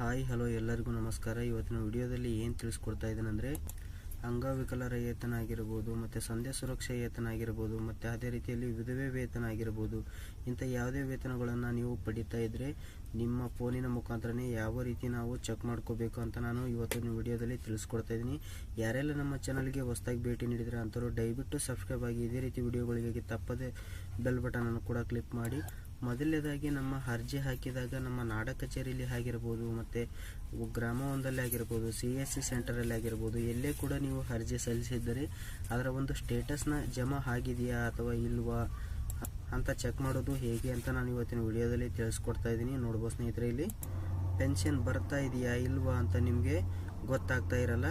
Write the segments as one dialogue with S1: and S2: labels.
S1: Hi, hello, ಎಲ್ಲರಿಗೂ ನಮಸ್ಕಾರ. ಇವತ್ತಿನ ವಿಡಿಯೋದಲ್ಲಿ ಏನು ತಿಳಿಸ್ಕೊಡ್ತಾ ಇದ್ದೀನಂದರೆ ಅಂಗವಿಕಲರ ವೇತನ ಆಗಿರ್ಬೋದು, ಮತ್ತು ಸಂಧ್ಯಾ ಸುರಕ್ಷಾ ವೇತನ ಆಗಿರ್ಬೋದು, ಮತ್ತು ಅದೇ ರೀತಿಯಲ್ಲಿ ವಿಧವೆ ವೇತನ ಆಗಿರ್ಬೋದು, ಇಂಥ ಯಾವುದೇ ವೇತನಗಳನ್ನು ನೀವು ಪಡಿತಾ ಇದ್ದರೆ ನಿಮ್ಮ ಫೋನಿನ ಮುಖಾಂತರನೇ ಯಾವ ರೀತಿ ನಾವು ಚೆಕ್ ಮಾಡ್ಕೋಬೇಕು ಅಂತ ನಾನು ಇವತ್ತಿನ ವಿಡಿಯೋದಲ್ಲಿ ತಿಳಿಸ್ಕೊಡ್ತಾ ಇದ್ದೀನಿ. ಯಾರೆಲ್ಲ ನಮ್ಮ ಚಾನಲ್ಗೆ ಹೊಸದಾಗಿ ಭೇಟಿ ನೀಡಿದರೆ ಅಂಥವ್ರು ದಯವಿಟ್ಟು ಸಬ್ಸ್ಕ್ರೈಬ್ ಆಗಿ ಇದೇ ರೀತಿ ವಿಡಿಯೋಗಳಿಗೆ ತಪ್ಪದೆ ಬೆಲ್ ಬಟನನ್ನು ಕೂಡ ಕ್ಲಿಕ್ ಮಾಡಿ. ಮೊದಲನೇದಾಗಿ ನಮ್ಮ ಅರ್ಜಿ ಹಾಕಿದಾಗ ನಮ್ಮ ನಾಡ ಕಚೇರಿಯಲ್ಲಿ ಆಗಿರ್ಬೋದು ಮತ್ತು ಗ್ರಾಮ ಒಂದಲ್ಲಿ ಆಗಿರ್ಬೋದು ಸಿ ಎಸ್ ಸಿ ಸೆಂಟರಲ್ಲಿ ಆಗಿರ್ಬೋದು, ಎಲ್ಲೇ ಕೂಡ ನೀವು ಅರ್ಜಿ ಸಲ್ಲಿಸಿದ್ದರೆ ಅದರ ಒಂದು ಸ್ಟೇಟಸ್ನ ಜಮಾ ಆಗಿದೆಯಾ ಅಥವಾ ಇಲ್ವಾ ಅಂತ ಚೆಕ್ ಮಾಡೋದು ಹೇಗೆ ಅಂತ ನಾನು ಇವತ್ತಿನ ವಿಡಿಯೋದಲ್ಲಿ ತಿಳಿಸ್ಕೊಡ್ತಾ ಇದ್ದೀನಿ. ನೋಡ್ಬೋದು ಸ್ನೇಹಿತರೆ, ಇಲ್ಲಿ ಪೆನ್ಷನ್ ಬರ್ತಾ ಇದೆಯಾ ಇಲ್ವಾ ಅಂತ ನಿಮಗೆ ಗೊತ್ತಾಗ್ತಾ ಇರಲ್ಲ.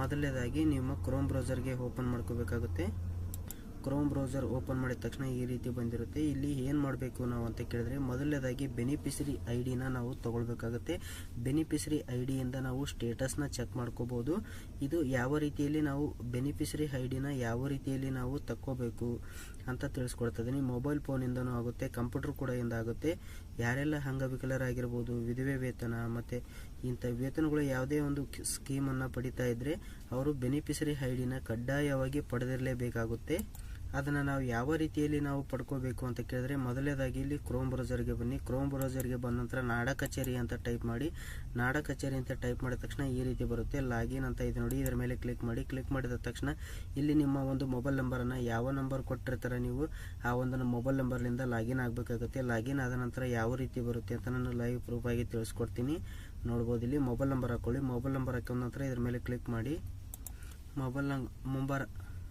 S1: ಮೊದಲನೇದಾಗಿ ನಿಮ್ಮ ಕ್ರೋಮ್ ಬ್ರೌಸರ್ಗೆ ಓಪನ್ ಮಾಡ್ಕೋಬೇಕಾಗುತ್ತೆ. ಕ್ರೋಮ್ ಬ್ರೌಸರ್ ಓಪನ್ ಮಾಡಿದ ತಕ್ಷಣ ಈ ರೀತಿ ಬಂದಿರುತ್ತೆ. ಇಲ್ಲಿ ಏನು ಮಾಡಬೇಕು ನಾವು ಅಂತ ಕೇಳಿದ್ರೆ, ಮೊದಲನೇದಾಗಿ ಬೆನಿಫಿಷರಿ ಐ ಡಿನ ನಾವು ತೊಗೊಳ್ಬೇಕಾಗುತ್ತೆ. ಬೆನಿಫಿಷರಿ ಐ ಡಿಯಿಂದ ನಾವು ಸ್ಟೇಟಸ್ನ ಚೆಕ್ ಮಾಡ್ಕೋಬೋದು. ಇದು ಯಾವ ರೀತಿಯಲ್ಲಿ ನಾವು ಬೆನಿಫಿಷರಿ ಐ ಡಿನ ಯಾವ ರೀತಿಯಲ್ಲಿ ನಾವು ತಕ್ಕೋಬೇಕು ಅಂತ ತಿಳಿಸ್ಕೊಡ್ತಾ ಇದ್ದೀನಿ ಮೊಬೈಲ್ ಫೋನಿಂದನೂ ಆಗುತ್ತೆ ಕಂಪ್ಯೂಟರ್ ಕೂಡ ಇಂದ ಆಗುತ್ತೆ. ಯಾರೆಲ್ಲ ಅಂಗವಿಕಲರಾಗಿರ್ಬೋದು ವಿಧವೆ ವೇತನ ಮತ್ತು ಇಂಥ ವೇತನಗಳು ಯಾವುದೇ ಒಂದು ಸ್ಕೀಮನ್ನು ಪಡಿತಾ ಇದ್ದರೆ ಅವರು ಬೆನಿಫಿಷರಿ ಐ ಡಿನ ಕಡ್ಡಾಯವಾಗಿ ಪಡೆದಿರಲೇಬೇಕಾಗುತ್ತೆ. ಅದನ್ನು ನಾವು ಯಾವ ರೀತಿಯಲ್ಲಿ ನಾವು ಪಡ್ಕೋಬೇಕು ಅಂತ ಕೇಳಿದ್ರೆ ಮೊದಲೇದಾಗಿ ಇಲ್ಲಿ ಕ್ರೋಮ್ ಬ್ರೌಸರ್ಗೆ ಬನ್ನಿ. ಕ್ರೋಮ್ ಬ್ರೌಸರ್ಗೆ ಬಂದ ನಂತರ ನಾಡ ಕಚೇರಿ ಅಂತ ಟೈಪ್ ಮಾಡಿ. ನಾಡ ಕಚೇರಿ ಅಂತ ಟೈಪ್ ಮಾಡಿದ ತಕ್ಷಣ ಈ ರೀತಿ ಬರುತ್ತೆ. ಲಾಗಿನ್ ಅಂತ ಇದೆ ನೋಡಿ. ಇದರ ಮೇಲೆ ಕ್ಲಿಕ್ ಮಾಡಿ. ಕ್ಲಿಕ್ ಮಾಡಿದ ತಕ್ಷಣ ಇಲ್ಲಿ ನಿಮ್ಮ ಒಂದು ಮೊಬೈಲ್ ನಂಬರನ್ನು ಯಾವ ನಂಬರ್ ಕೊಟ್ಟಿರ್ತಾರೆ ನೀವು, ಆ ಒಂದು ಮೊಬೈಲ್ ನಂಬರ್ನಿಂದ ಲಾಗಿನ್ ಆಗಬೇಕಾಗುತ್ತೆ. ಲಾಗಿನ್ ಆದ ನಂತರ ಯಾವ ರೀತಿ ಬರುತ್ತೆ ಅಂತ ನಾನು ಲೈವ್ ಪ್ರೂಫ್ ಆಗಿ ತಿಳಿಸ್ಕೊಡ್ತೀನಿ. ನೋಡ್ಬೋದು ಇಲ್ಲಿ ಮೊಬೈಲ್ ನಂಬರ್ ಹಾಕ್ಕೊಳ್ಳಿ ಮೊಬೈಲ್ ನಂಬರ್ ಹಾಕಿದ ನಂತರ ಇದ್ರ ಮೇಲೆ ಕ್ಲಿಕ್ ಮಾಡಿ. ಮೊಬೈಲ್ ನಂಬರ್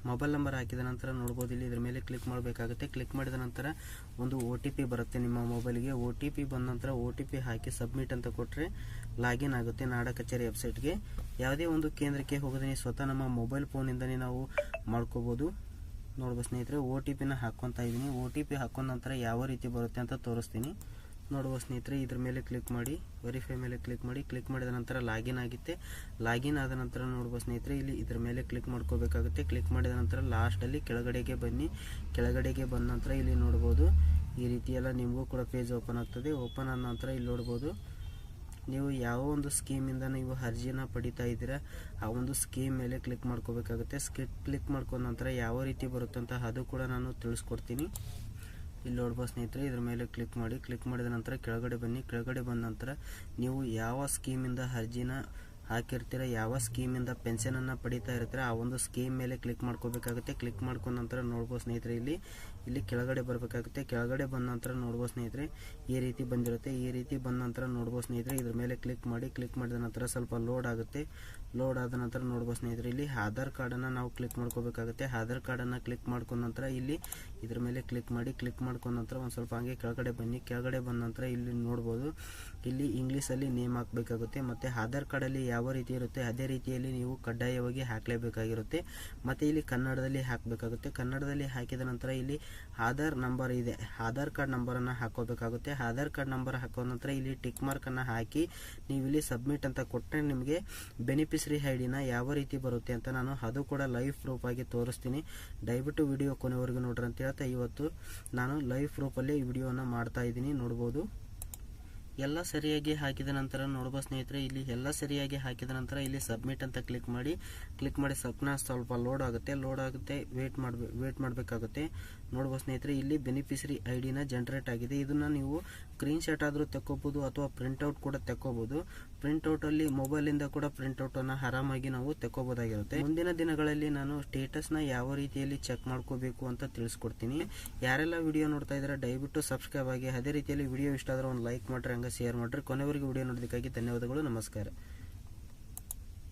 S1: ಮೊಬೈಲ್ ನಂಬರ್ ಹಾಕಿದ ನಂತರ ನೋಡ್ಬೋದು ಇಲ್ಲಿ ಇದ್ರ ಮೇಲೆ ಕ್ಲಿಕ್ ಮಾಡಬೇಕಾಗುತ್ತೆ. ಕ್ಲಿಕ್ ಮಾಡಿದ ನಂತರ ಒಂದು ಒ ಬರುತ್ತೆ ನಿಮ್ಮ ಮೊಬೈಲ್ಗೆ ಒ ಟಿ ಪಿ ಬಂದ ನಂತರ ಒ ಟಿ ಪಿ ಹಾಕಿ ಸಬ್ಮಿಟ್ ಅಂತ ಕೊಟ್ಟರೆ ಲಾಗಿನ್ ಆಗುತ್ತೆ ನಾಡ ಕಚೇರಿ ವೆಬ್ಸೈಟ್ಗೆ ಯಾವುದೇ ಒಂದು ಕೇಂದ್ರಕ್ಕೆ ಹೋಗೋದೇ ಸ್ವತಃ ನಮ್ಮ ಮೊಬೈಲ್ ಫೋನಿಂದನೇ ನಾವು ಮಾಡ್ಕೋಬೋದು. ನೋಡ್ಬೋದು ಸ್ನೇಹಿತರೆ ಒ ಟಿ ಪಿನ ಹಾಕ್ಕೊತಾ ಇದ್ದೀನಿ. ಒ ಟಿ ಪಿ ಹಾಕೊಂಡ ನಂತರ ಯಾವ ರೀತಿ ಬರುತ್ತೆ ಅಂತ ತೋರಿಸ್ತೀನಿ. ನೋಡುವ ಸ್ನೇಹಿತರೆ, ಇದ್ರ ಮೇಲೆ ಕ್ಲಿಕ್ ಮಾಡಿ ವೆರಿಫೈ ಮೇಲೆ ಕ್ಲಿಕ್ ಮಾಡಿ ಕ್ಲಿಕ್ ಮಾಡಿದ ನಂತರ ಲಾಗಿನ್ ಆಗುತ್ತೆ. ಲಾಗಿನ್ ಆದ ನಂತರ ನೋಡುವ ಸ್ನೇಹಿತರೆ, ಇಲ್ಲಿ ಇದ್ರ ಮೇಲೆ ಕ್ಲಿಕ್ ಮಾಡ್ಕೋಬೇಕಾಗುತ್ತೆ. ಕ್ಲಿಕ್ ಮಾಡಿದ ನಂತರ ಲಾಸ್ಟಲ್ಲಿ ಕೆಳಗಡೆಗೆ ಬನ್ನಿ. ಕೆಳಗಡೆಗೆ ಬಂದ ನಂತರ ಇಲ್ಲಿ ನೋಡ್ಬೋದು, ಈ ರೀತಿ ಎಲ್ಲ ನಿಮಗೂ ಕೂಡ ಪೇಜ್ ಓಪನ್ ಆಗ್ತದೆ. ಓಪನ್ ಆದ ನಂತರ ಇಲ್ಲಿ ನೋಡ್ಬೋದು, ನೀವು ಯಾವ ಒಂದು ಸ್ಕೀಮಿಂದ ನೀವು ಅರ್ಜಿನ ಪಡಿತಾ ಇದ್ದೀರಾ, ಆ ಒಂದು ಸ್ಕೀಮ್ ಮೇಲೆ ಕ್ಲಿಕ್ ಮಾಡ್ಕೋಬೇಕಾಗುತ್ತೆ. ಸ್ಕಿಟ್ ಕ್ಲಿಕ್ ಮಾಡ್ಕೊಂಡ ನಂತರ ಯಾವ ರೀತಿ ಬರುತ್ತಂತ ಅದು ಕೂಡ ನಾನು ತಿಳಿಸ್ಕೊಡ್ತೀನಿ. ಇಲ್ಲಿ ನೋಡ್ಬೋದು ಸ್ನೇಹಿತರೆ, ಇದ್ರ ಮೇಲೆ ಕ್ಲಿಕ್ ಮಾಡಿ ಕ್ಲಿಕ್ ಮಾಡಿದ ನಂತರ ಕೆಳಗಡೆ ಬನ್ನಿ. ಕೆಳಗಡೆ ಬಂದ ನಂತರ ನೀವು ಯಾವ ಸ್ಕೀಮಿಂದ ಅರ್ಜಿನ ಹಾಕಿರ್ತೀರ, ಯಾವ ಸ್ಕೀಮಿಂದ ಪೆನ್ಷನನ್ನು ಪಡಿತಾ ಇರ್ತೀರ, ಆ ಒಂದು ಸ್ಕೀಮ್ ಮೇಲೆ ಕ್ಲಿಕ್ ಮಾಡ್ಕೋಬೇಕಾಗುತ್ತೆ. ಕ್ಲಿಕ್ ಮಾಡ್ಕೊಂಡ ನಂತರ ನೋಡ್ಬೋದು ಸ್ನೇಹಿತರೆ, ಇಲ್ಲಿ ಇಲ್ಲಿ ಕೆಳಗಡೆ ಬರಬೇಕಾಗುತ್ತೆ. ಕೆಳಗಡೆ ಬಂದ ನಂತರ ನೋಡ್ಬೋದು ಸ್ನೇಹಿತರೆ, ಈ ರೀತಿ ಬಂದಿರುತ್ತೆ. ಈ ರೀತಿ ಬಂದ ನಂತರ ನೋಡ್ಬೋದು ಸ್ನೇಹಿತರೆ, ಇದ್ರ ಮೇಲೆ ಕ್ಲಿಕ್ ಮಾಡಿ ಕ್ಲಿಕ್ ಮಾಡಿದ ನಂತರ ಸ್ವಲ್ಪ ಲೋಡ್ ಆಗುತ್ತೆ. ಲೋಡ್ ಆದ ನಂತರ ನೋಡ್ಬೋದು ಸ್ನೇಹಿತರೆ, ಇಲ್ಲಿ ಆಧಾರ್ ಕಾರ್ಡನ್ನು ನಾವು ಕ್ಲಿಕ್ ಮಾಡ್ಕೋಬೇಕಾಗುತ್ತೆ. ಆಧಾರ್ ಕಾರ್ಡನ್ನು ಕ್ಲಿಕ್ ಮಾಡ್ಕೊಂಡ ನಂತರ ಇಲ್ಲಿ, ಇದ್ರ ಮೇಲೆ ಕ್ಲಿಕ್ ಮಾಡಿ ಕ್ಲಿಕ್ ಮಾಡ್ಕೊಂಡ ನಂತರ ಒಂದು ಸ್ವಲ್ಪ ಹಂಗೆ ಕೆಳಗಡೆ ಬನ್ನಿ. ಕೆಳಗಡೆ ಬಂದ ನಂತರ ಇಲ್ಲಿ ನೋಡ್ಬೋದು. ಇಲ್ಲಿ ಇಂಗ್ಲೀಷಲ್ಲಿ ನೇಮ್ ಹಾಕಬೇಕಾಗುತ್ತೆ. ಮತ್ತು ಆಧಾರ್ ಕಾರ್ಡಲ್ಲಿ ಯಾವ ರೀತಿ ಇರುತ್ತೆ, ಅದೇ ರೀತಿಯಲ್ಲಿ ನೀವು ಕಡ್ಡಾಯವಾಗಿ ಹಾಕಲೇಬೇಕಾಗಿರುತ್ತೆ. ಮತ್ತು ಇಲ್ಲಿ ಕನ್ನಡದಲ್ಲಿ ಹಾಕಬೇಕಾಗುತ್ತೆ. ಕನ್ನಡದಲ್ಲಿ ಹಾಕಿದ ನಂತರ ಇಲ್ಲಿ ಆಧಾರ್ ನಂಬರ್ ಇದೆ. ಆಧಾರ್ ಕಾರ್ಡ್ ನಂಬರನ್ನು ಹಾಕೋಬೇಕಾಗುತ್ತೆ ಆಧಾರ್ ಕಾರ್ಡ್ ನಂಬರ್ ಹಾಕೋ ನಂತರ ಇಲ್ಲಿ ಟಿಕ್ ಮಾರ್ಕನ್ನು ಹಾಕಿ ನೀವು ಇಲ್ಲಿ ಸಬ್ಮಿಟ್ ಅಂತ ಕೊಟ್ಟರೆ ನಿಮಗೆ ಬೆನಿಫಿಷರಿ ಐ ಡಿನ ಯಾವ ರೀತಿ ಬರುತ್ತೆ ಅಂತ ನಾನು ಅದು ಕೂಡ ಲೈವ್ ಪ್ರೂಫ್ ಆಗಿ ತೋರಿಸ್ತೀನಿ. ದಯವಿಟ್ಟು ವಿಡಿಯೋ ಕೊನೆವರೆಗೂ ನೋಡ್ರಿ ಅಂತ ಹೇಳ್ತಾ ಇವತ್ತು ನಾನು ಲೈವ್ ಪ್ರೂಫಲ್ಲಿ ವಿಡಿಯೋನ ಮಾಡ್ತಾ ಇದ್ದೀನಿ. ನೋಡ್ಬೋದು. ಎಲ್ಲ ಸರಿಯಾಗಿ ಹಾಕಿದ ನಂತರ ನೋಡ್ಬೋದು ಸ್ನೇಹಿತರೆ, ಇಲ್ಲಿ ಎಲ್ಲ ಸರಿಯಾಗಿ ಹಾಕಿದ ನಂತರ ಇಲ್ಲಿ ಸಬ್ಮಿಟ್ ಅಂತ ಕ್ಲಿಕ್ ಮಾಡಿ ಕ್ಲಿಕ್ ಮಾಡಿ ಸಪ್ನ ಸ್ವಲ್ಪ ಲೋಡ್ ಆಗುತ್ತೆ ಲೋಡ್ ಆಗುತ್ತೆ ವೇಟ್ ಮಾಡಬೇಕು ವೇಟ್ ಮಾಡಬೇಕಾಗುತ್ತೆ. ನೋಡ್ಬೋದು ಸ್ನೇಹಿತರೆ, ಇಲ್ಲಿ ಬೆನಿಫಿಷರಿ ಐ ಡಿನ ಜನರೇಟ್ ಆಗಿದೆ. ಇದನ್ನ ನೀವು ಸ್ಕ್ರೀನ್ ಶಾಟ್ ಆದರೂ ತೆಕ್ಕೋಬೋದು ಅಥವಾ ಪ್ರಿಂಟ್ಔಟ್ ಕೂಡ ತೆಕ್ಕೋಬೋದು. ಪ್ರಿಂಟ್ಔಟಲ್ಲಿ ಮೊಬೈಲಿಂದ ಕೂಡ ಪ್ರಿಂಟೌಟನ್ನು ಆರಾಮಾಗಿ ನಾವು ತೆಕ್ಕೋಬೋದಾಗಿರುತ್ತೆ. ಮುಂದಿನ ದಿನಗಳಲ್ಲಿ ನಾನು ಸ್ಟೇಟಸ್ನ ಯಾವ ರೀತಿಯಲ್ಲಿ ಚೆಕ್ ಮಾಡ್ಕೋಬೇಕು ಅಂತ ತಿಳಿಸ್ಕೊಡ್ತೀನಿ. ಯಾರೆಲ್ಲ ವಿಡಿಯೋ ನೋಡ್ತಾ ಇದ್ದಾರೆ, ದಯವಿಟ್ಟು ಸಬ್ಸ್ಕ್ರೈಬ್ ಆಗಿ. ಅದೇ ರೀತಿಯಲ್ಲಿ ವಿಡಿಯೋ ಇಷ್ಟ ಆದರೆ ಒಂದು ಲೈಕ್ ಮಾಡ್ರಿ. ಶೇರ್ ಮಾಡಿರಿ. ಕೊನೆವರೆಗೂ ವಿಡಿಯೋ ನೋಡೋದಕ್ಕಾಗಿ ಧನ್ಯವಾದಗಳು. ನಮಸ್ಕಾರ.